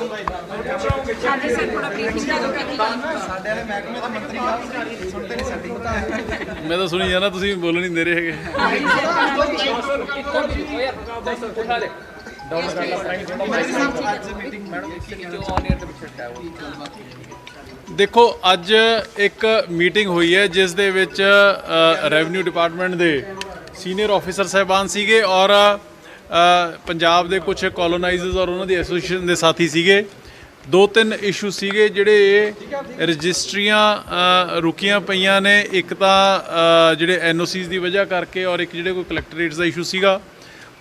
ਹਾਂਜੀ ਸਰ ਥੋੜਾ ਬਰੀਫਿੰਗ ਦਾ ਦੋ ਕੀ ਸਾਡੇ ਵਾਲੇ ਮਹਿਕਮੇ ਦੇ ਮੰਤਰੀ ਸਾਹਿਬ ਸੁਣਦੇ ਨਹੀਂ ਸਾਡੀ ਮੈਂ ਤਾਂ ਸੁਣੀ ਜਾਣਾ, ਤੁਸੀਂ ਬੋਲਣ ਨਹੀਂ ਦੇ ਰਹੇ ਹੈਗੇ। ਹਾਂਜੀ ਸਰ ਦੇਖੋ, ਅੱਜ ਇੱਕ ਮੀਟਿੰਗ ਹੋਈ ਹੈ, ਜਿਸ ਦੇ ਵਿੱਚ ਰੈਵਨਿਊ ਡਿਪਾਰਟਮੈਂਟ ਦੇ ਸੀਨੀਅਰ ਆਫੀਸਰ ਸਾਹਿਬਾਨ ਸੀਗੇ ਔਰ ਪੰਜਾਬ ਦੇ ਕੁਝ ਕੋਲੋਨਾਈਜ਼ਰਸ ਔਰ ਉਹਨਾਂ ਦੀ ਐਸੋਸੀਏਸ਼ਨ ਦੇ ਸਾਥੀ ਸੀਗੇ। ਦੋ ਤਿੰਨ ਇਸ਼ੂ ਸੀਗੇ ਜਿਹੜੇ ਰਜਿਸਟਰੀਆਂ ਰੁਕੀਆਂ ਪਈਆਂ ਨੇ। ਇੱਕ ਤਾਂ ਅ, ਜਿਹੜੇ ਐਨਓਸੀਜ਼ ਦੀ ਵਜ੍ਹਾ ਕਰਕੇ ਔਰ ਇੱਕ ਜਿਹੜੇ ਕੋਈ ਕਲੈਕਟਰੇਟਸ ਦਾ ਇਸ਼ੂ ਸੀਗਾ।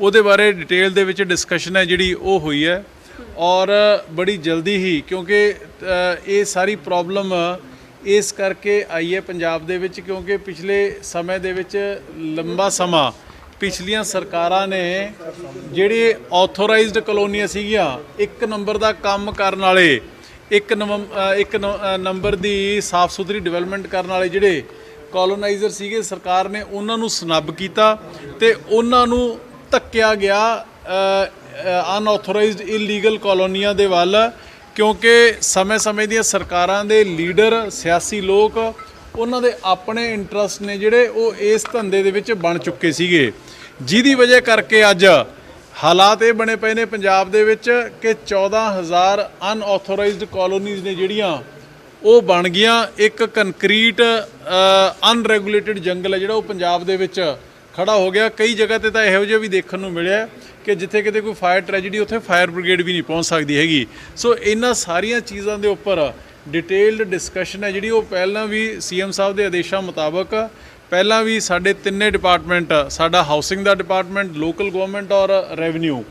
ਉਹਦੇ ਬਾਰੇ ਡਿਟੇਲ ਦੇ ਵਿੱਚ ਡਿਸਕਸ਼ਨ ਹੈ ਜਿਹੜੀ ਉਹ ਹੋਈ ਹੈ। ਔਰ ਬੜੀ ਜਲਦੀ ਹੀ ਕਿਉਂਕਿ ਇਹ ਸਾਰੀ ਪ੍ਰੋਬਲਮ ਇਸ ਕਰਕੇ ਆਈ ਹੈ ਪੰਜਾਬ ਦੇ ਵਿੱਚ ਕਿਉਂਕਿ ਪਿਛਲੇ ਸਮੇਂ ਦੇ ਵਿੱਚ ਲੰਬਾ ਸਮਾਂ ਪਿਛਲੀਆਂ ਸਰਕਾਰਾਂ ਨੇ ਜਿਹੜੇ ਆਥੋਰਾਈਜ਼ਡ ਕਲੋਨੀਆਂ ਸੀਗੀਆਂ, ਇੱਕ ਨੰਬਰ ਦਾ ਕੰਮ ਕਰਨ ਵਾਲੇ, ਇੱਕ ਨਵੰ- ਇੱਕ ਨ- ਨੰਬਰ ਦੀ ਸਾਫ਼ ਸੁਥਰੀ ਡਿਵੈਲਪਮੈਂਟ ਕਰਨ ਵਾਲੇ ਜਿਹੜੇ ਕੋਲੋਨਾਈਜ਼ਰ ਸੀਗੇ, ਸਰਕਾਰ ਨੇ ਉਹਨਾਂ ਨੂੰ ਸਨੱਬ ਕੀਤਾ ਤੇ ਉਹਨਾਂ ਨੂੰ ਧੱਕਿਆ ਗਿਆ ਅਨਆਥੋਰਾਈਜ਼ਡ ਇਲੀਗਲ ਕਲੋਨੀਆਂ ਦੇ ਵੱਲ, ਕਿਉਂਕਿ ਸਮੇਂ-ਸਮੇਂ ਦੀਆਂ ਸਰਕਾਰਾਂ ਦੇ ਲੀਡਰ, ਸਿਆਸੀ ਲੋਕ, ਉਹਨਾਂ ਦੇ ਆਪਣੇ ਇੰਟਰਸਟ ਨੇ ਜਿਹੜੇ ਉਹ ਇਸ ਧੰਦੇ ਦੇ ਵਿੱਚ ਬਣ ਚੁੱਕੇ ਸੀਗੇ। ਜਿਹਦੀ ਵਜ੍ਹਾ ਕਰਕੇ ਅੱਜ ਹਾਲਾਤ ਇਹ ਬਣੇ ਪਏ ਨੇ ਪੰਜਾਬ ਦੇ ਵਿੱਚ ਕਿ 14000 ਅਨਆਥੋਰਾਈਜ਼ਡ ਕਾਲੋਨੀਜ਼ ਨੇ ਜਿਹੜੀਆਂ, ਉਹ ਬਣ ਗਈਆਂ। ਇੱਕ ਕੰਕਰੀਟ ਅਨਰੈਗੂਲੇਟਿਡ ਜੰਗਲ ਹੈ ਜਿਹੜਾ ਉਹ ਪੰਜਾਬ ਦੇ ਵਿੱਚ ਖੜਾ ਹੋ ਗਿਆ। ਕਈ ਜਗ੍ਹਾ ਤੇ ਤਾਂ ਇਹੋ ਜਿਹਾ ਵੀ ਦੇਖਣ ਨੂੰ ਮਿਲਿਆ ਕਿ ਜਿੱਥੇ ਕਿਤੇ ਕੋਈ ਫਾਇਰ ਟ੍ਰੈਜੇਡੀ ਉੱਥੇ ਫਾਇਰ ਬ੍ਰਿਗੇਡ ਵੀ ਨਹੀਂ ਪਹੁੰਚ ਸਕਦੀ ਹੈਗੀ। ਸੋ ਇਹਨਾਂ ਸਾਰੀਆਂ ਚੀਜ਼ਾਂ ਦੇ ਉੱਪਰ ਡਿਟੇਲਡ ਡਿਸਕਸ਼ਨ ਹੈ ਜਿਹੜੀ ਉਹ ਪਹਿਲਾਂ ਵੀ ਸੀਐਮ ਸਾਹਿਬ ਦੇ ਆਦੇਸ਼ਾਂ ਮੁਤਾਬਕ ਪਹਿਲਾਂ ਵੀ ਸਾਡੇ ਤਿੰਨੇ ਡਿਪਾਰਟਮੈਂਟ ਸਾਡਾ ਹਾਊਸਿੰਗ ਦਾ ਡਿਪਾਰਟਮੈਂਟ ਲੋਕਲ ਗਵਰਨਮੈਂਟ ਔਰ ਰੈਵਨਿਊ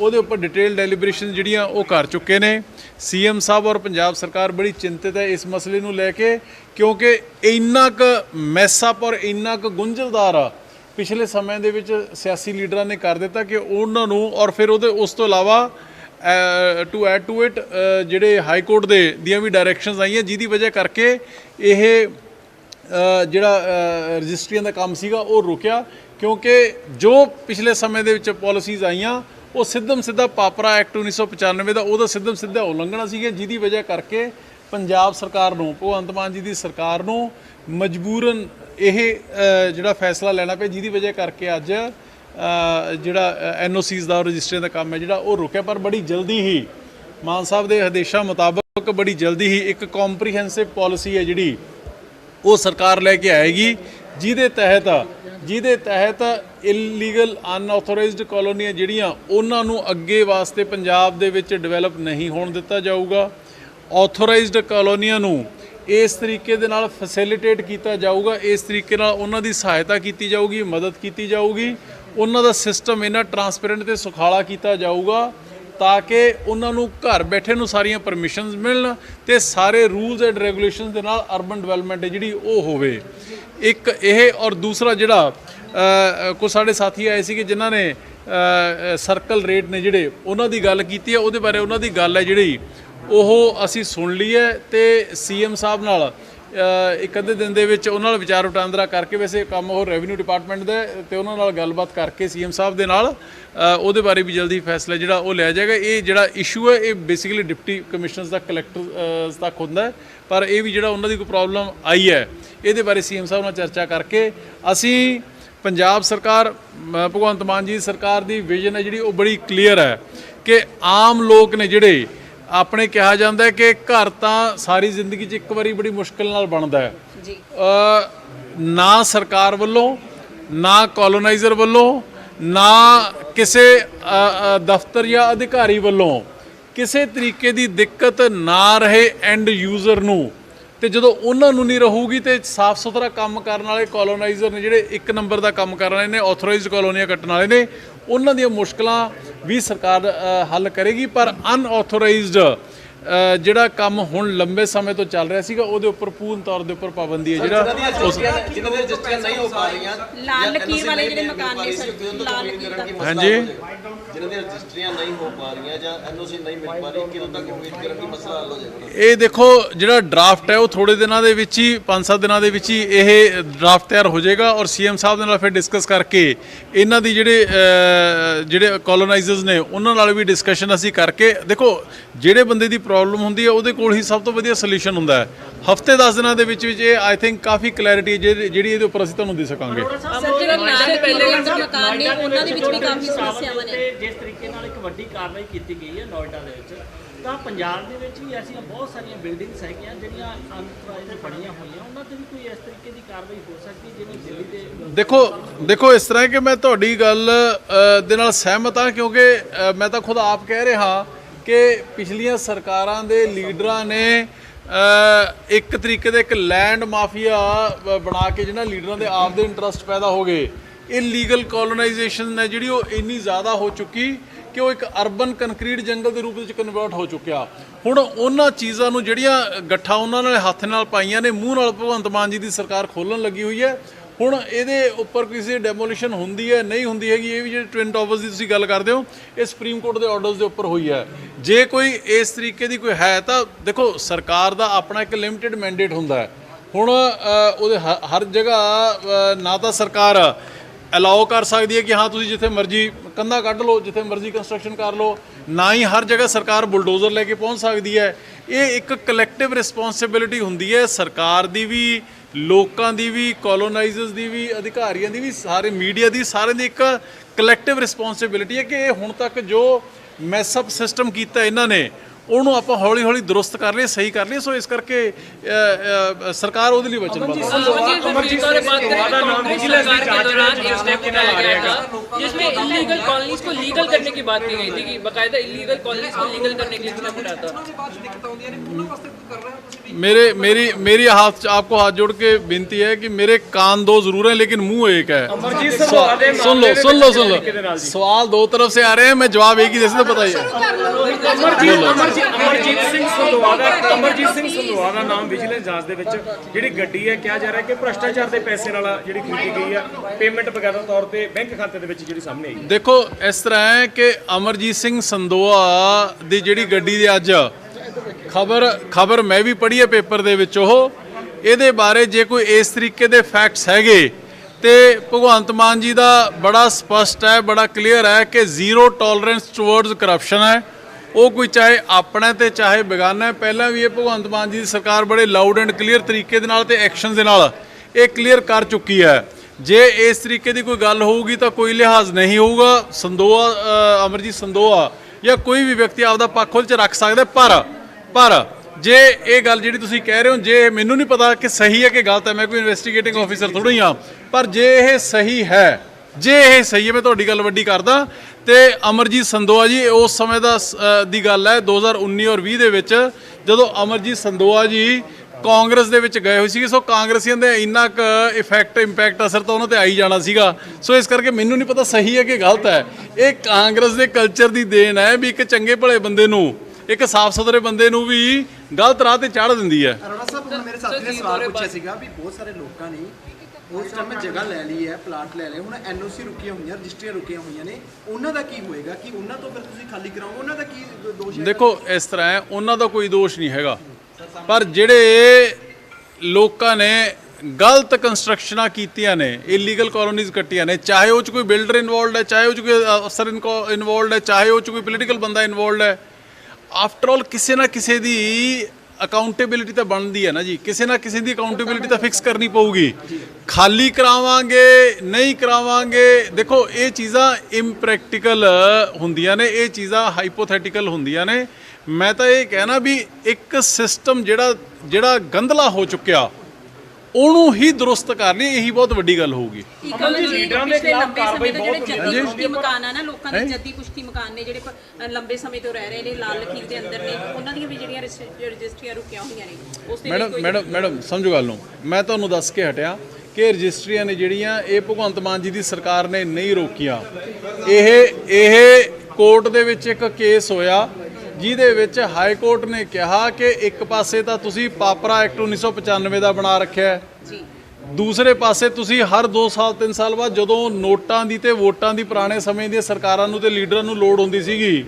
ਉਹਦੇ ਉੱਪਰ ਡਿਟੇਲ ਡੈਲੀਬਰੇਸ਼ਨ ਜਿਹੜੀਆਂ ਉਹ ਕਰ ਚੁੱਕੇ ਨੇ। ਸੀਐਮ ਸਾਹਿਬ ਔਰ ਪੰਜਾਬ ਸਰਕਾਰ ਬੜੀ ਚਿੰਤਿਤ ਹੈ ਇਸ ਮਸਲੇ ਨੂੰ ਲੈ ਕੇ, ਕਿਉਂਕਿ ਇੰਨਾ ਕੁ ਮੈਸਅਪ ਔਰ ਇੰਨਾ ਕੁ ਗੁੰਝਲਦਾਰ ਪਿਛਲੇ ਸਮੇਂ ਦੇ ਵਿੱਚ ਸਿਆਸੀ ਲੀਡਰਾਂ ਨੇ ਕਰ ਦਿੱਤਾ ਕਿ ਉਹਨਾਂ ਨੂੰ ਔਰ ਫਿਰ ਉਹਦੇ, ਉਸ ਤੋਂ ਇਲਾਵਾ ਟੂ ਐਡ ਟੂ ਇਟ ਜਿਹੜੇ ਹਾਈ ਕੋਰਟ ਦੇ ਦੀਆਂ ਵੀ ਡਾਇਰੈਕਸ਼ਨਸ ਆਈਆਂ, ਜਿਹਦੀ ਵਜ੍ਹਾ ਕਰਕੇ ਇਹ ਜਿਹੜਾ ਰਜਿਸਟਰੀਆਂ ਦਾ ਕੰਮ ਸੀਗਾ ਉਹ ਰੁਕਿਆ ਕਿਉਂਕਿ ਜੋ ਪਿਛਲੇ ਸਮੇਂ ਦੇ ਵਿੱਚ ਪਾਲਿਸੀਜ਼ ਆਈਆਂ ਉਹ ਸਿੱਧਮ ਸਿੱਧਾ ਪਾਪਰਾ ਐਕਟ 1995 ਦਾ ਉਹਦਾ ਸਿੱਧਮ ਸਿੱਧਾ ਉਲੰਘਣਾ ਸੀਗਾ ਜਿਹਦੀ ਵਜ੍ਹਾ ਕਰਕੇ ਪੰਜਾਬ ਸਰਕਾਰ ਨੂੰ ਭਗਵੰਤ ਮਾਨ ਜੀ ਦੀ ਸਰਕਾਰ ਨੂੰ ਮਜਬੂਰਨ ਇਹ ਜਿਹੜਾ ਫੈਸਲਾ ਲੈਣਾ ਪਿਆ ਜਿਹਦੀ ਵਜ੍ਹਾ ਕਰਕੇ ਅੱਜ ਅ, ਜਿਹੜਾ ਐਨਓਸੀਜ਼ ਦਾ ਰਜਿਸਟਰੀਆਂ ਦਾ ਕੰਮ ਹੈ ਜਿਹੜਾ ਉਹ ਰੁਕਿਆ ਪਰ ਬੜੀ ਜਲਦੀ ਹੀ ਮਾਨ ਸਾਹਿਬ ਦੇ ਆਦੇਸ਼ਾਂ ਮੁਤਾਬਕ ਬੜੀ ਜਲਦੀ ਹੀ ਇੱਕ ਕੰਪਰੀਹੈਂਸਿਵ ਪਾਲਿਸੀ ਹੈ ਜਿਹੜੀ ਉਹ ਸਰਕਾਰ ਲੈ ਕੇ ਆਏਗੀ, ਜਿਹਦੇ ਤਹਿਤ ਜਿਹਦੇ ਤਹਿਤ ਇਲੀਗਲ ਅਨਆਥੋਰਾਈਜ਼ਡ ਕਾਲੋਨੀਆਂ ਜਿਹੜੀਆਂ, ਉਹਨਾਂ ਨੂੰ ਅੱਗੇ ਵਾਸਤੇ ਪੰਜਾਬ ਦੇ ਵਿੱਚ ਡਿਵੈਲਪ ਨਹੀਂ ਹੋਣ ਦਿੱਤਾ ਜਾਊਗਾ। ਆਥੋਰਾਈਜ਼ਡ ਕਾਲੋਨੀਆਂ ਨੂੰ ਇਸ ਤਰੀਕੇ ਦੇ ਨਾਲ ਫੈਸਿਲਿਟੇਟ ਕੀਤਾ ਜਾਊਗਾ, ਇਸ ਤਰੀਕੇ ਨਾਲ ਉਹਨਾਂ ਦੀ ਸਹਾਇਤਾ ਕੀਤੀ ਜਾਊਗੀ, ਮਦਦ ਕੀਤੀ ਜਾਊਗੀ। ਉਹਨਾਂ ਦਾ ਸਿਸਟਮ ਇਹਨਾਂ ਟਰਾਂਸਪੇਰੈਂਟ ਤੇ ਸੁਖਾਲਾ ਕੀਤਾ ਜਾਊਗਾ ਤਾਂ ਕਿ ਉਹਨਾਂ ਨੂੰ ਘਰ ਬੈਠੇ ਨੂੰ ਸਾਰੀਆਂ ਪਰਮਿਸ਼ਨਸ ਮਿਲਣ ਤੇ ਸਾਰੇ ਰੂਲਸ ਐਂਡ ਰੈਗੂਲੇਸ਼ਨਸ ਦੇ ਨਾਲ ਅਰਬਨ ਡਿਵੈਲਪਮੈਂਟ ਹੈ ਜਿਹੜੀ ਉਹ ਹੋਵੇ। ਇੱਕ ਇਹ ਔਰ ਦੂਸਰਾ ਜਿਹੜਾ ਕੋ ਸਾਡੇ ਸਾਥੀ ਆਏ ਸੀ ਕਿ ਜਿਨ੍ਹਾਂ ਨੇ ਸਰਕਲ ਰੇਟ ਨੇ ਜਿਹੜੇ, ਉਹਨਾਂ ਦੀ ਗੱਲ ਕੀਤੀ ਹੈ, ਉਹਦੇ ਬਾਰੇ ਉਹਨਾਂ ਦੀ ਗੱਲ ਹੈ ਜਿਹੜੀ, ਉਹ ਅਸੀਂ ਸੁਣ ਲਈ ਹੈ ਤੇ ਸੀਐਮ ਸਾਹਿਬ ਨਾਲ ਇੱਕ ਅੱਧੇ ਦਿਨ ਦੇ ਵਿੱਚ ਉਹਨਾਂ ਨਾਲ ਵਿਚਾਰ ਵਟਾਂਦਰਾ ਕਰਕੇ ਵੈਸੇ ਕੰਮ ਉਹ ਰੈਵਨਿਊ ਡਿਪਾਰਟਮੈਂਟ ਦਾ ਹੈ ਤੇ ਉਹਨਾਂ ਨਾਲ ਗੱਲਬਾਤ ਕਰਕੇ ਸੀਐਮ ਸਾਹਿਬ ਦੇ ਨਾਲ ਉਹਦੇ ਬਾਰੇ ਵੀ ਜਲਦੀ ਫੈਸਲਾ ਜਿਹੜਾ ਉਹ ਲਿਆ ਜਾਏਗਾ। ਇਹ ਜਿਹੜਾ ਇਸ਼ੂ ਹੈ, ਇਹ ਬੇਸਿਕਲੀ ਡਿਪਟੀ ਕਮਿਸ਼ਨਰਸ ਦਾ ਕਲੈਕਟਰ ਤੱਕ ਹੁੰਦਾ ਪਰ ਇਹ ਵੀ ਜਿਹੜਾ ਉਹਨਾਂ ਦੀ ਕੋਈ ਪ੍ਰੋਬਲਮ ਆਈ ਹੈ, ਇਹਦੇ ਬਾਰੇ ਸੀਐਮ ਸਾਹਿਬ ਨਾਲ ਚਰਚਾ ਕਰਕੇ ਅਸੀਂ ਪੰਜਾਬ ਸਰਕਾਰ ਭਗਵੰਤ ਮਾਨ ਜੀ ਸਰਕਾਰ ਦੀ ਵਿਜ਼ਨ ਹੈ ਜਿਹੜੀ ਉਹ ਬੜੀ ਕਲੀਅਰ ਹੈ ਕਿ ਆਮ ਲੋਕ ਨੇ ਜਿਹੜੇ ਆਪਣੇ ਕਿਹਾ ਜਾਂਦਾ ਕਿ ਘਰ ਤਾਂ ਸਾਰੀ ਜ਼ਿੰਦਗੀ 'ਚ ਇੱਕ ਵਾਰੀ ਬੜੀ ਮੁਸ਼ਕਲ ਨਾਲ ਬਣਦਾ ਹੈ। ਜੀ। ਅ, ਨਾ ਸਰਕਾਰ ਵੱਲੋਂ ਨਾ ਕੋਲੋਨਾਈਜ਼ਰ ਵੱਲੋਂ ਨਾ ਕਿਸੇ ਦਫ਼ਤਰ ਜਾਂ ਅਧਿਕਾਰੀ ਵੱਲੋਂ ਕਿਸੇ ਤਰੀਕੇ ਦੀ ਦਿੱਕਤ ਨਾ ਰਹੇ ਐਂਡ ਯੂਜ਼ਰ ਨੂੰ। ਤੇ ਜਦੋਂ ਉਹਨਾਂ ਨੂੰ ਨਹੀਂ ਰਹੂਗੀ ਤੇ ਸਾਫ਼ ਸੁਥਰਾ ਕੰਮ ਕਰਨ ਵਾਲੇ ਕੋਲੋਨਾਈਜ਼ਰ ਨੇ ਜਿਹੜੇ ਇੱਕ ਨੰਬਰ ਦਾ ਕੰਮ ਕਰਨ ਵਾਲੇ ਨੇ ਆਥੋਰਾਈਜ਼ਡ ਕਾਲੋਨੀਆਂ ਕੱਟਣ ਵਾਲੇ ਨੇ ਉਹਨਾਂ ਦੀਆਂ ਮੁਸ਼ਕਲਾਂ ਵੀ ਸਰਕਾਰ ਹੱਲ ਕਰੇਗੀ ਪਰ ਅਨਆਥੋਰਾਈਜ਼ਡ ਜਿਹੜਾ ਕੰਮ ਹੁਣ ਲੰਬੇ ਸਮੇਂ ਤੋਂ ਚੱਲ ਰਿਹਾ ਸੀਗਾ ਉਹਦੇ ਉੱਪਰ ਪੂਰਨ ਤੌਰ ਦੇ ਉੱਪਰ ਪਾਬੰਦੀ ਹੈ ਜਿਹੜਾ ਜਿਨ੍ਹਾਂ ਦੀਆਂ ਰਜਿਸਟਰੀਆਂ ਨਹੀਂ ਹੋ ਪਾ ਰਹੀਆਂ ਲਾਲ ਲਕੀਰ ਵਾਲੇ ਜਿਹੜੇ ਮਕਾਨ ਨੇ ਸਰ ਲਾਲ ਲਕੀਰ ਦਾ ਹਾਂਜੀ। ਜਿਨ੍ਹਾਂ ਦੀਆਂ ਰਜਿਸਟਰੀਆਂ ਨਹੀਂ ਹੋ ਪਾ ਰਹੀਆਂ ਜਾਂ ਐਨਓਸੀ ਨਹੀਂ ਮਿਲ ਪਾ ਰਹੀ ਕਿਦੋਂ ਤੱਕ ਉਮੀਦ ਕਰਨ ਦੀ ਮਸਲਾ ਹੱਲ ਹੋ ਜਾਏਗਾ? ਇਹ ਦੇਖੋ ਜਿਹੜਾ ਡਰਾਫਟ ਹੈ ਉਹ ਥੋੜੇ ਦਿਨਾਂ ਦੇ ਵਿੱਚ ਹੀ 5-7 ਦਿਨਾਂ ਦੇ ਵਿੱਚ ਹੀ ਇਹ ਡਰਾਫਟ ਤਿਆਰ ਹੋ ਜਾਏਗਾ ਔਰ ਸੀਐਮ ਸਾਹਿਬ ਦੇ ਨਾਲ ਫਿਰ ਡਿਸਕਸ ਕਰਕੇ ਇਹਨਾਂ ਦੀ ਜਿਹੜੇ ਜਿਹੜੇ ਕੋਲੋਨਾਈਜ਼ਰਸ ਨੇ ਉਹਨਾਂ ਨਾਲ ਵੀ ਡਿਸਕਸ਼ਨ ਅਸੀਂ ਕਰਕੇ ਦੇਖੋ ਜਿਹੜੇ ਬੰਦੇ ਦੀ ਪ੍ਰੋਬਲਮ ਹੁੰਦੀ ਹੈ ਉਹਦੇ ਕੋਲ ਹੀ ਸਭ ਤੋਂ ਵਧੀਆ ਸੋਲੂਸ਼ਨ ਹੁੰਦਾ ਹੈ। ਹਫ਼ਤੇ 10 ਦਿਨਾਂ ਦੇ ਵਿੱਚ ਵਿੱਚ ਇਹ ਆਈ ਥਿੰਕ ਕਾਫੀ ਕਲੈਰਿਟੀ ਜਿਹੜੀ ਇਹਦੇ ਉੱਪਰ ਅਸੀਂ ਤੁਹਾਨੂੰ ਦੇ ਸਕਾਂਗੇ। ਸਰ ਜਿਹੜਾ ਪਹਿਲੇ ਉਹਨਾਂ ਦੇ ਵਿੱਚ ਵੀ ਕਾਫੀ ਸਮੱਸਿਆਵਾਂ ਨੇ। ਤੇ ਜਿਸ ਤਰੀਕੇ ਨਾਲ ਇੱਕ ਵੱਡੀ ਕਾਰਵਾਈ ਕੀਤੀ ਗਈ ਹੈ ਨੋਇਡਾ ਦੇ ਵਿੱਚ ਤਾਂ ਪੰਜਾਬ ਦੇ ਵਿੱਚ ਵੀ ਐਸੀਆਂ ਬਹੁਤ ਸਾਰੀਆਂ ਬਿਲਡਿੰਗਸ ਹੈਗੀਆਂ ਜਿਹੜੀਆਂ ਅਨਪਰਾਈਜ਼ ਬਣੀਆਂ ਹੋਈਆਂ ਉਹਨਾਂ ਤੇ ਵੀ ਕੋਈ ਇਸ ਤਰੀਕੇ ਦੀ ਕਾਰਵਾਈ ਹੋ ਸਕਦੀ ਜਿਵੇਂ ਦਿੱਲੀ ਦੇ ਦੇਖੋ ਦੇਖੋ ਇਸ ਤਰ੍ਹਾਂ ਕਿ ਮੈਂ ਤੁਹਾਡੀ ਗੱਲ ਦੇ ਨਾਲ ਸਹਿਮਤ ਹਾਂ ਕਿਉਂਕਿ ਮੈਂ ਤਾਂ ਖੁਦ ਆਪ ਕਹਿ ਰਿਹਾ ਕਿ ਪਿਛਲੀਆਂ ਸਰਕਾਰਾਂ ਦੇ ਲੀਡਰਾਂ ਨੇ ਅ, ਇੱਕ ਤਰੀਕੇ ਦੇ ਇੱਕ ਲੈਂਡ ਮਾਫੀਆ ਬਣਾ ਕੇ ਜਿਹਨਾਂ ਲੀਡਰਾਂ ਦੇ ਆਪ ਦੇ ਇੰਟਰਸਟ ਪੈਦਾ ਹੋ ਗਏ। ਇਹ ਲੀਗਲ ਕੋਲੋਨਾਈਜੇਸ਼ਨ ਹੈ ਜਿਹੜੀ ਉਹ ਇੰਨੀ ਜ਼ਿਆਦਾ ਹੋ ਚੁੱਕੀ ਕਿ ਉਹ ਇੱਕ ਅਰਬਨ ਕੰਕਰੀਟ ਜੰਗਲ ਦੇ ਰੂਪ ਵਿੱਚ ਕਨਵਰਟ ਹੋ ਚੁੱਕਿਆ। ਹੁਣ ਉਹਨਾਂ ਚੀਜ਼ਾਂ ਨੂੰ ਜਿਹੜੀਆਂ ਗੱਠਾਂ ਉਹਨਾਂ ਨੇ ਹੱਥ ਨਾਲ ਪਾਈਆਂ ਨੇ, ਮੂੰਹ ਨਾਲ ਭਗਵੰਤ ਮਾਨ ਜੀ ਦੀ ਸਰਕਾਰ ਖੋਲਣ ਲੱਗੀ ਹੋਈ ਹੈ। ਹੁਣ ਇਹਦੇ ਉੱਪਰ ਕਿਸੇ ਡੈਮੋਲੀਸ਼ਨ ਹੁੰਦੀ ਹੈ, ਨਹੀਂ ਹੁੰਦੀ ਹੈਗੀ, ਇਹ ਵੀ ਜਿਹੜੇ ਟਵਿਨ ਟਾਵਰਸ ਦੀ ਤੁਸੀਂ ਗੱਲ ਕਰਦੇ ਹੋ, ਇਹ ਸੁਪਰੀਮ ਕੋਰਟ ਦੇ ਆਰਡਰਸ ਦੇ ਉੱਪਰ ਹੋਈ ਹੈ। ਜੇ ਕੋਈ ਇਸ ਤਰੀਕੇ ਦੀ ਕੋਈ ਹੈ ਤਾਂ ਦੇਖੋ, ਸਰਕਾਰ ਦਾ ਆਪਣਾ ਇੱਕ ਲਿਮਿਟਿਡ ਮੈਂਡੇਟ ਹੁੰਦਾ ਹੈ। ਹੁਣ ਉਹਦੇ ਹ- ਹਰ ਜਗ੍ਹਾ ਨਾ ਤਾਂ ਸਰਕਾਰ ਅਲਾਓ ਕਰ ਸਕਦੀ ਹੈ ਕਿ ਹਾਂ, ਤੁਸੀਂ ਜਿੱਥੇ ਮਰਜ਼ੀ ਕੰਧਾ ਕੱਢ ਲਓ, ਜਿੱਥੇ ਮਰਜ਼ੀ ਕੰਸਟਰਕਸ਼ਨ ਕਰ ਲਓ, ਨਾ ਹੀ ਹਰ ਜਗ੍ਹਾ ਸਰਕਾਰ ਬੁਲਡੋਜ਼ਰ ਲੈ ਕੇ ਪਹੁੰਚ ਸਕਦੀ ਹੈ। ਇਹ ਇੱਕ ਕਲੈਕਟਿਵ ਰਿਸਪੌਂਸਿਬਿਲਿਟੀ ਹੁੰਦੀ ਹੈ। ਸਰਕਾਰ ਦੀ ਵੀ, ਲੋਕਾਂ ਦੀ ਵੀ ਕੋਲੋਨਾਈਜ਼ਰਸ ਦੀ ਵੀ, ਅਧਿਕਾਰੀਆਂ ਦੀ ਵੀ, ਸਾਰੇ ਮੀਡੀਆ ਦੀ, ਸਾਰਿਆਂ ਦੀ ਇੱਕ ਕਲੈਕਟਿਵ ਰਿਸਪੌਂਸਿਬਿਲਿਟੀ ਹੈ ਕਿ ਇਹ ਹੁਣ ਤੱਕ ਜੋ ਮੈਸਅਪ ਸਿਸਟਮ ਕੀਤਾ ਇਹਨਾਂ ਨੇ ਉਹਨੂੰ ਆਪਾਂ ਹੌਲੀ ਹੌਲੀ ਦੁਰਸਤ ਕਰ ਲਈਏ ਸਹੀ ਕਰ ਲਈਏ ਸੋ ਇਸ ਕਰਕੇ ਅ, ਅ, ਸਰਕਾਰ ਉਹਦੇ ਲਈ ਵਚਨਬੱਧ ਹੈ अमरजीत और बात करें कांग्रेस सरकार के दौरान एक स्टेप उठाया गया था जिसमें इलीगल कॉलोनीज को लीगल करने की बात की गई थी कि बकायदा इलीगल कॉलोनीज को लीगल करने के लिए स्टेप उठाया था मेरे मेरी मेरी हाथ आपको हाथ जोड़ के विनती है कि मेरे कान दो जरूर हैं लेकिन मुंह एक है सवा- सुन लो सुन लो सुन लो सवाल दो तरफ से आ रहे हैं मैं जवाब एक ही जैसे तो बताइए ਅਮਰਜੀਤ ਅਮਰਜੀਤ ਸਿੰਘ ਸੰਧਵਾ ਦਾ ਅਮਰਜੀਤ ਸਿੰਘ ਸੰਧਵਾ ਦਾ ਨਾਮ ਵਿਜੀਲੈਂਸ ਜਾਂਚ ਦੇ ਵਿੱਚ ਜਿਹੜੀ ਗੱਡੀ ਹੈ, ਕਿਹਾ ਜਾ ਰਿਹਾ ਕਿ ਭ੍ਰਸ਼ਟਾਚਾਰ ਦੇ ਪੈਸੇ ਨਾਲ ਜਿਹੜੀ ਖਰੀਦੀ ਗਈ ਹੈ ਪੇਮੈਂਟ ਵਗੈਰਾ ਤੌਰ ਤੇ ਬੈਂਕ ਖਾਤੇ ਦੇ ਵਿੱਚ ਜਿਹੜੀ ਸਾਹਮਣੇ ਆਈ ਦੇਖੋ, ਇਸ ਤਰ੍ਹਾਂ ਹੈ ਕਿ ਅਮਰਜੀਤ ਸਿੰਘ ਸੰਦੋਆ ਦੀ ਜਿਹੜੀ ਗੱਡੀ ਦੇ ਅੱਜ ਖਬਰ ਖਬਰ ਮੈਂ ਵੀ ਪੜ੍ਹੀ ਹੈ ਪੇਪਰ ਦੇ ਵਿੱਚ ਉਹ, ਇਹਦੇ ਬਾਰੇ ਜੇ ਕੋਈ ਇਸ ਤਰੀਕੇ ਦੇ ਫੈਕਟਸ ਹੈਗੇ, ਤੇ ਭਗਵੰਤ ਮਾਨ ਜੀ ਦਾ ਬੜਾ ਸਪਸ਼ਟ ਹੈ, ਬੜਾ ਕਲੀਅਰ ਹੈ ਕਿ ਜ਼ੀਰੋ ਟੋਲਰੈਂਸ ਟੁਵਰਡਸ ਕਰਪਸ਼ਨ ਹੈ। ਉਹ ਕੋਈ ਚਾਹੇ ਆਪਣਾ ਤੇ ਚਾਹੇ ਬੇਗਾਨਾ ਪਹਿਲਾਂ ਵੀ ਇਹ ਭਗਵੰਤ ਮਾਨ ਜੀ ਦੀ ਸਰਕਾਰ ਬੜੇ ਲਾਊਡ ਐਂਡ ਕਲੀਅਰ ਤਰੀਕੇ ਦੇ ਨਾਲ ਤੇ ਐਕਸ਼ਨ ਦੇ ਨਾਲ ਇਹ ਕਲੀਅਰ ਕਰ ਚੁੱਕੀ ਹੈ। ਜੇ ਇਸ ਤਰੀਕੇ ਦੀ ਕੋਈ ਗੱਲ ਹੋਊਗੀ ਤਾਂ ਕੋਈ ਲਿਹਾਜ਼ ਨਹੀਂ ਹੋਊਗਾ, ਸੰਦੋਆ ਅਮਰਜੀਤ ਸੰਦੋਆ ਜਾਂ ਕੋਈ ਵੀ ਵਿਅਕਤੀ ਆਪਦਾ ਪੱਖ ਉਹਦੇ ਚ ਰੱਖ ਸਕਦਾ, ਪਰ ਪਰ ਜੇ ਇਹ ਗੱਲ ਜਿਹੜੀ ਤੁਸੀਂ ਕਹਿ ਰਹੇ ਹੋ, ਜੇ ਮੈਨੂੰ ਨਹੀਂ ਪਤਾ ਕਿ ਸਹੀ ਹੈ ਕਿ ਗਲਤ ਹੈ, ਮੈਂ ਕੋਈ ਇਨਵੈਸਟੀਗੇਟਿੰਗ ਆਫੀਸਰ ਥੋੜੀ ਹਾਂ, ਪਰ ਜੇ ਇਹ ਸਹੀ ਹੈ, ਜੇ ਇਹ ਸਹੀ ਹੈ, ਮੈਂ ਤੁਹਾਡੀ ਗੱਲ ਵੱਡੀ ਕਰਦਾ ਤੇ ਅਮਰਜੀਤ ਸੰਦੋਆ ਜੀ ਉਸ ਸਮੇਂ ਦਾ ਦੀ ਗੱਲ ਹੈ 2019 ਔਰ 20 ਦੇ ਵਿੱਚ ਜਦੋਂ ਅਮਰਜੀਤ ਸੰਦੋਆ ਜੀ ਕਾਂਗਰਸ ਦੇ ਵਿੱਚ ਗਏ ਹੋਏ ਸੀਗੇ ਸੋ ਕਾਂਗਰਸੀਆਂ ਦੇ ਇੰਨਾ ਕੁ ਇਫੈਕਟ ਇੰਪੈਕਟ ਅਸਰ ਤਾਂ ਉਹਨਾਂ ਤੇ ਆਈ ਜਾਣਾ ਸੀਗਾ। ਸੋ ਇਸ ਕਰਕੇ ਮੈਨੂੰ ਨਹੀਂ ਪਤਾ ਸਹੀ ਹੈ ਕਿ ਗਲਤ ਹੈ। ਇਹ ਕਾਂਗਰਸ ਦੇ ਕਲਚਰ ਦੀ ਦੇਣ ਹੈ ਵੀ ਇੱਕ ਚੰਗੇ ਭਲੇ ਬੰਦੇ ਨੂੰ ਇੱਕ ਸਾਫ਼ ਸੁਥਰੇ ਬੰਦੇ ਨੂੰ ਵੀ ਗਲਤ ਰਾਹ ਤੇ ਚਾੜ ਦਿੰਦੀ ਹੈ। ਅਰੋੜਾ ਸਾਹਿਬ ਮੇਰੇ ਸਾਥੀ ਨੇ ਸਵਾਲ ਪੁੱਛਿਆ ਸੀਗਾ ਵੀ ਬਹੁਤ ਸਾਰੇ ਲੋਕਾਂ ਨੇ ਉਸ ਟਾਈਮ ਜਗ੍ਹਾ ਲੈ ਲਈ ਹੈ ਪਲਾਟ ਲੈ ਲਏ। ਹੁਣ ਐਨਓਸੀ ਰੁਕੀਆਂ ਹੋਈਆਂ ਰਜਿਸਟਰੀਆਂ ਰੁਕੀਆਂ ਹੋਈਆਂ ਨੇ। ਉਹਨਾਂ ਦਾ ਕੀ ਹੋਏਗਾ ਕਿ ਉਹਨਾਂ ਤੋਂ ਫਿਰ ਤੁਸੀਂ ਖਾਲੀ ਕਰਾਓਗੇ? ਉਹਨਾਂ ਦਾ ਕੀ ਦੋਸ਼ ਹੈ? ਦੇਖੋ ਇਸ ਤਰ੍ਹਾਂ ਹੈ ਉਹਨਾਂ ਦਾ ਕੋਈ ਦੋਸ਼ ਨਹੀਂ ਹੈਗਾ। ਪਰ ਜਿਹੜੇ ਲੋਕਾਂ ਨੇ ਗਲਤ ਕੰਸਟਰਕਸ਼ਨਾਂ ਕੀਤੀਆਂ ਨੇ ਇਲੀਗਲ ਕਾਲੋਨੀਜ਼ ਕੱਟੀਆਂ ਨੇ ਚਾਹੇ ਉਹ ਚ ਕੋਈ ਬਿਲਡਰ ਇਨਵੋਲਡ ਹੈ ਚਾਹੇ ਉਹ ਚ ਕੋਈ ਅਫਸਰ ਇਨਵੋਲਡ ਹੈ ਚਾਹੇ ਉਹ ਚ ਕੋਈ ਪੋਲੀਟੀਕਲ ਬੰਦਾ ਇਨਵੋਲਡ ਹੈ ਆਫਟਰ ਆਲ ਕਿਸੇ ਨਾ ਕਿਸੇ ਦੀ ਅਕਾਊਂਟੇਬਿਲਿਟੀ ਤਾਂ ਬਣਦੀ ਹੈ ਨਾ ਜੀ। ਕਿਸੇ ਨਾ ਕਿਸੇ ਦੀ ਅਕਾਊਂਟੇਬਿਲਿਟੀ ਤਾਂ ਫਿਕਸ ਕਰਨੀ ਪਊਗੀ। ਖਾਲੀ ਕਰਾਵਾਂਗੇ, ਨਹੀਂ ਕਰਾਵਾਂਗੇ, ਦੇਖੋ, ਇਹ ਚੀਜ਼ਾਂ ਇੰਪ੍ਰੈਕਟੀਕਲ ਹੁੰਦੀਆਂ ਨੇ, ਇਹ ਚੀਜ਼ਾਂ ਹਾਈਪੋਥੈਟੀਕਲ ਹੁੰਦੀਆਂ ਨੇ। ਮੈਂ ਤਾਂ ਇਹ ਕਹਿਣਾ ਵੀ ਇੱਕ ਸਿਸਟਮ ਜਿਹੜਾ ਜਿਹੜਾ ਗੰਧਲਾ ਹੋ ਚੁੱਕਿਆ ਉਹਨੂੰ ਹੀ ਦਰੁਸਤ ਕਰ ਲਈ ਇਹੀ ਬਹੁਤ ਵੱਡੀ ਗੱਲ ਹੋਊਗੀ। ਇੱਕ ਉਹਨਾਂ ਦੀ ਲੀਡਰਾਂ ਦੇ ਪਿਛਲੇ ਖਿਲਾਫ਼ ਲੰਬੇ ਸਮੇਂ ਕਾਰਵਾਈ ਤੋਂ ਜਿਹੜੇ ਬਹੁਤ ਜੱਦੀ ਕੁਸ਼ਤੀ ਮਕਾਨ ਆ ਨਾ ਲੋਕਾਂ ਦੇ ਜੱਦੀ ਕੁਸ਼ਤੀ ਮਕਾਨ ਨੇ ਜਿਹੜੇ ਪ- ਲੰਬੇ ਸਮੇਂ ਤੋਂ ਰਹਿ ਰਹੇ ਨੇ ਲਾਲ ਲਖੀਰ ਦੇ ਅੰਦਰ ਨੇ ਉਹਨਾਂ ਦੀਆਂ ਵੀ ਜਿਹੜੀਆਂ ਰਜਿਸ- ਰਜਿਸਟਰੀਆਂ ਰੁਕੀਆਂ ਹੋਈਆਂ ਨੇ ਉਸ ਦੇ ਲਈ ਮੈਡਮ ਕੋਈ ਮੈਡਮ ਮੈਡਮ ਸਮਝੋ ਗੱਲ ਨੂੰ। ਮੈਂ ਤੁਹਾਨੂੰ ਦੱਸ ਕੇ ਹਟਿਆ ਕਿ ਰਜਿਸਟਰੀਆਂ ਨੇ ਜਿਹੜੀਆਂ ਇਹ ਭਗਵੰਤ ਮਾਨ ਜੀ ਦੀ ਸਰਕਾਰ ਨੇ ਨਹੀਂ ਰੋਕੀਆਂ। ਇਹ ਇਹ ਕੋਰਟ ਦੇ ਵਿੱਚ ਇੱਕ ਕੇਸ ਹੋਇਆ ਜਿਹਦੇ ਵਿੱਚ ਹਾਈ ਕੋਰਟ ਨੇ ਕਿਹਾ ਕਿ ਇੱਕ ਪਾਸੇ ਤਾਂ ਤੁਸੀਂ ਪਾਪਰਾ ਐਕਟ 1995 ਦਾ ਬਣਾ ਰੱਖਿਆ ਹੈ। ਜੀ। ਦੂਸਰੇ ਪਾਸੇ ਤੁਸੀਂ ਹਰ 2 ਸਾਲ 3 ਸਾਲ ਬਾਅਦ ਜਦੋਂ ਨੋਟਾਂ ਦੀ ਤੇ ਵੋਟਾਂ ਦੀ ਪੁਰਾਣੇ ਸਮੇਂ ਦੀਆਂ ਸਰਕਾਰਾਂ ਨੂੰ ਤੇ ਲੀਡਰਾਂ ਨੂੰ ਲੋੜ ਹੁੰਦੀ ਸੀਗੀ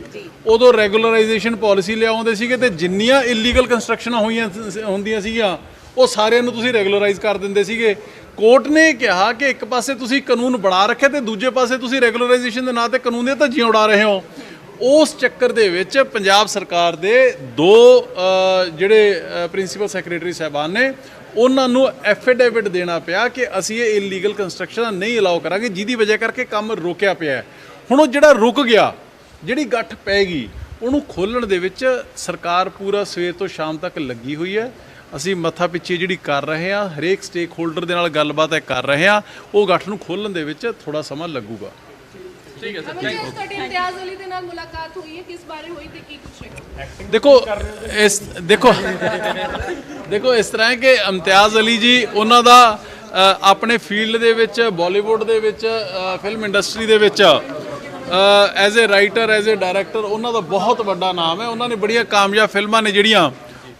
ਉਦੋਂ ਰੈਗੂਲਰਾਈਜੇਸ਼ਨ ਪਾਲਿਸੀ ਲਿਆਉਂਦੇ ਸੀਗੇ ਤੇ ਜਿੰਨੀਆਂ ਇਲੀਗਲ ਕੰਸਟਰਕਸ਼ਨਾਂ ਹੋਈਆਂ ਹੁੰਦੀਆਂ ਸੀਗੀਆਂ ਉਹ ਸਾਰਿਆਂ ਨੂੰ ਤੁਸੀਂ ਰੈਗੂਲਰਾਈਜ਼ ਕਰ ਦਿੰਦੇ ਸੀਗੇ। ਕੋਰਟ ਨੇ ਕਿਹਾ ਕਿ ਇੱਕ ਪਾਸੇ ਤੁਸੀਂ ਕਾਨੂੰਨ ਬਣਾ ਰੱਖਿਆ ਤੇ ਦੂਜੇ ਪਾਸੇ ਤੁਸੀਂ ਰੈਗੂਲਰਾਈਜੇਸ਼ਨ ਦੇ ਨਾਂ ਤੇ ਕਾਨੂੰਨ ਦੀਆਂ ਧੱਜੀਆਂ ਉਡਾ ਰਹੇ ਹੋ। ਉਸ ਚੱਕਰ ਦੇ ਵਿੱਚ ਪੰਜਾਬ ਸਰਕਾਰ ਦੇ ਦੋ ਜਿਹੜੇ ਪ੍ਰਿੰਸੀਪਲ ਸੈਕਟਰੀ ਸਾਹਿਬਾਨ ਨੇ, ਉਹਨਾਂ ਨੂੰ ਐਫੀਡੇਵਿਟ ਦੇਣਾ ਪਿਆ ਕਿ ਅਸੀਂ ਇਹ ਇਲੀਗਲ ਕੰਸਟਰਕਸ਼ਨ ਨਹੀਂ ਅਲਾਉ ਕਰਾਂਗੇ, ਜਿਹਦੀ ਵਜ੍ਹਾ ਕਰਕੇ ਕੰਮ ਰੁਕਿਆ ਪਿਆ ਹੁਣ ਉਹ ਜਿਹੜਾ ਰੁਕ ਗਿਆ, ਜਿਹੜੀ ਗੱਠ ਪੈ ਗਈ, ਉਹਨੂੰ ਖੋਲਣ ਦੇ ਵਿੱਚ ਸਰਕਾਰ ਪੂਰਾ ਸਵੇਰ ਤੋਂ ਸ਼ਾਮ ਤੱਕ ਲੱਗੀ ਹੋਈ ਹੈ। ਅਸੀਂ ਮੱਥਾ ਪਿੱਛੇ ਜਿਹੜੀ ਕਰ ਰਹੇ ਹਾਂ, ਹਰੇਕ ਸਟੇਕ ਹੋਲਡਰ ਦੇ ਨਾਲ ਗੱਲਬਾਤ ਹੈ ਕਰ ਰਹੇ ਹਾਂ, ਉਹ ਗੱਠ ਨੂੰ ਖੋਲਣ ਦੇ ਵਿੱਚ ਥੋੜਾ ਸਮਾਂ ਲੱਗੂਗਾ। ਅਮਰ ਜੀ ਅੱਜ ਤੁਹਾਡੀ ਇਮਤਿਆਜ਼ ਅਲੀ ਦੇ ਨਾਲ ਮੁਲਾਕਾਤ ਹੋਈ ਹੈ ਕਿਸ ਬਾਰੇ ਹੋਈ ਤੇ ਕੀ ਕੁਛ ਹੈ ਦੇਖੋ ਇਸ ਦੇਖੋ ਦੇਖੋ ਇਸ ਤਰ੍ਹਾਂ ਹੈ ਕਿ ਇਮਤਿਆਜ਼ ਅਲੀ ਜੀ ਉਹਨਾਂ ਦਾ ਆਪਣੇ ਫੀਲਡ ਦੇ ਵਿੱਚ ਬਾਲੀਵੁੱਡ ਦੇ ਵਿੱਚ ਫਿਲਮ ਇੰਡਸਟਰੀ ਦੇ ਵਿੱਚ as a writer as a director ਉਹਨਾਂ ਦਾ ਬਹੁਤ ਵੱਡਾ ਨਾਮ ਹੈ। ਉਹਨਾਂ ਨੇ ਬੜੀਆਂ ਕਾਮਯਾਬ ਫਿਲਮਾਂ ਨੇ ਜਿਹੜੀਆਂ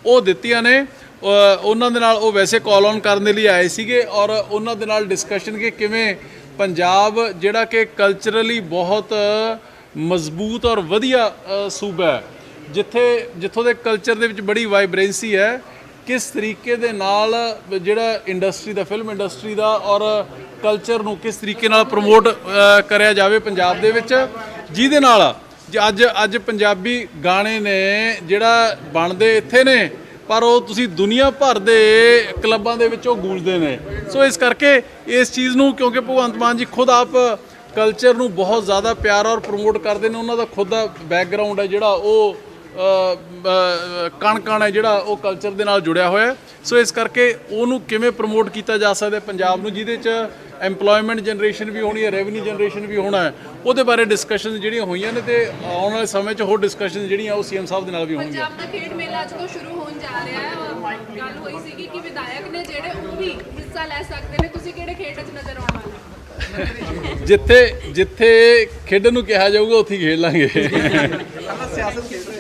ਉਹ ਦਿੱਤੀਆਂ ਨੇ। ਉਹਨਾਂ ਦੇ ਨਾਲ ਉਹ ਵੈਸੇ ਕਾਲ ਔਨ ਕਰਨ ਦੇ ਲਈ ਆਏ ਸੀਗੇ ਔਰ ਉਹਨਾਂ ਦੇ ਨਾਲ ਡਿਸਕਸ਼ਨ ਕਿ ਕਿਵੇਂ ਪੰਜਾਬ ਜਿਹੜਾ ਕਿ ਕਲਚਰਲੀ ਬਹੁਤ ਮਜ਼ਬੂਤ ਔਰ ਵਧੀਆ ਸੂਬਾ ਹੈ। ਜਿੱਥੇ, ਜਿੱਥੋਂ ਦੇ ਕਲਚਰ ਦੇ ਵਿੱਚ ਬੜੀ ਵਾਈਬ੍ਰੈਂਸੀ ਹੈ, ਕਿਸ ਤਰੀਕੇ ਦੇ ਨਾਲ ਜਿਹੜਾ ਇੰਡਸਟਰੀ ਦਾ ਫਿਲਮ ਇੰਡਸਟਰੀ ਦਾ ਔਰ ਕਲਚਰ ਨੂੰ ਕਿਸ ਤਰੀਕੇ ਨਾਲ ਪ੍ਰਮੋਟ ਕਰਿਆ ਜਾਵੇ ਪੰਜਾਬ ਦੇ ਵਿੱਚ। ਜਿਹਦੇ ਨਾਲ ਜ- ਅੱਜ ਅੱਜ ਪੰਜਾਬੀ ਗਾਣੇ ਨੇ ਜਿਹੜਾ ਬਣਦੇ ਇੱਥੇ ਨੇ ਪਰ ਉਹ ਤੁਸੀਂ ਦੁਨੀਆ ਭਰ ਦੇ ਕਲੱਬਾਂ ਦੇ ਵਿੱਚ ਉਹ ਗੂੰਜਦੇ ਨੇ। ਸੋ ਇਸ ਕਰਕੇ ਇਸ ਚੀਜ਼ ਨੂੰ ਕਿਉਂਕਿ ਭਗਵੰਤ ਮਾਨ ਜੀ ਖੁਦ ਆਪ ਕਲਚਰ ਨੂੰ ਬਹੁਤ ਜ਼ਿਆਦਾ ਪਿਆਰ ਔਰ ਪ੍ਰਮੋਟ ਕਰਦੇ ਨੇ, ਉਹਨਾਂ ਦਾ ਖੁਦ ਦਾ ਬੈਕਗ੍ਰਾਉਂਡ ਹੈ ਜਿਹੜਾ ਉਹ ਕਣ ਕਣ ਹੈ ਜਿਹੜਾ ਉਹ ਕਲਚਰ ਦੇ ਨਾਲ ਜੁੜਿਆ ਹੋਇਆ। ਸੋ ਇਸ ਕਰਕੇ ਉਹਨੂੰ ਕਿਵੇਂ ਪ੍ਰਮੋਟ ਕੀਤਾ ਜਾ ਸਕਦਾ ਹੈ ਪੰਜਾਬ ਨੂੰ ਜਿਹਦੇ ਚ EMPLOYMENT ਜਨਰੇਸ਼ਨ ਵੀ ਹੋਣੀ ਹੈ ਰੈਵਨਿਊ ਜਨਰੇਸ਼ਨ ਵੀ ਹੋਣਾ ਹੈ ਉਹਦੇ ਬਾਰੇ ਡਿਸਕਸ਼ਨਸ ਜਿਹੜੀਆਂ ਹੋਈਆਂ ਨੇ ਤੇ ਆਉਣ ਵਾਲੇ ਸਮੇਂ 'ਚ ਹੋਰ ਡਿਸਕਸ਼ਨ ਜਿਹੜੀਆਂ ਉਹ ਸੀਐਮ ਸਾਹਿਬ ਦੇ ਨਾਲ ਵੀ ਹੋਣਗੀਆਂ ਪੰਜਾਬ ਦਾ ਖੇਡ ਮੇਲਾ ਅੱਜ ਤੋਂ ਸ਼ੁਰੂ ਹੋਣ ਜਾ ਰਿਹਾ ਹੈ ਗੱਲ ਹੋਈ ਸੀਗੀ ਕਿ ਵਿਧਾਇਕ ਨੇ ਜਿਹੜੇ ਉਹ ਵੀ ਹਿੱਸਾ ਲੈ ਸਕਦੇ ਨੇ ਤੁਸੀਂ ਕਿਹੜੇ ਖੇਡ 'ਚ ਨਜ਼ਰ ਆਉਣ ਵਾਲੇ ਹੋ? ਜਿੱਥੇ ਜਿੱਥੇ ਖੇਡਣ ਨੂੰ ਕਿਹਾ ਜਾਊਗਾ ਉੱਥੇ ਖੇਡ ਲਾਂਗੇ ਸਿਆਸਤ ਖੇਡ ਰਹੇ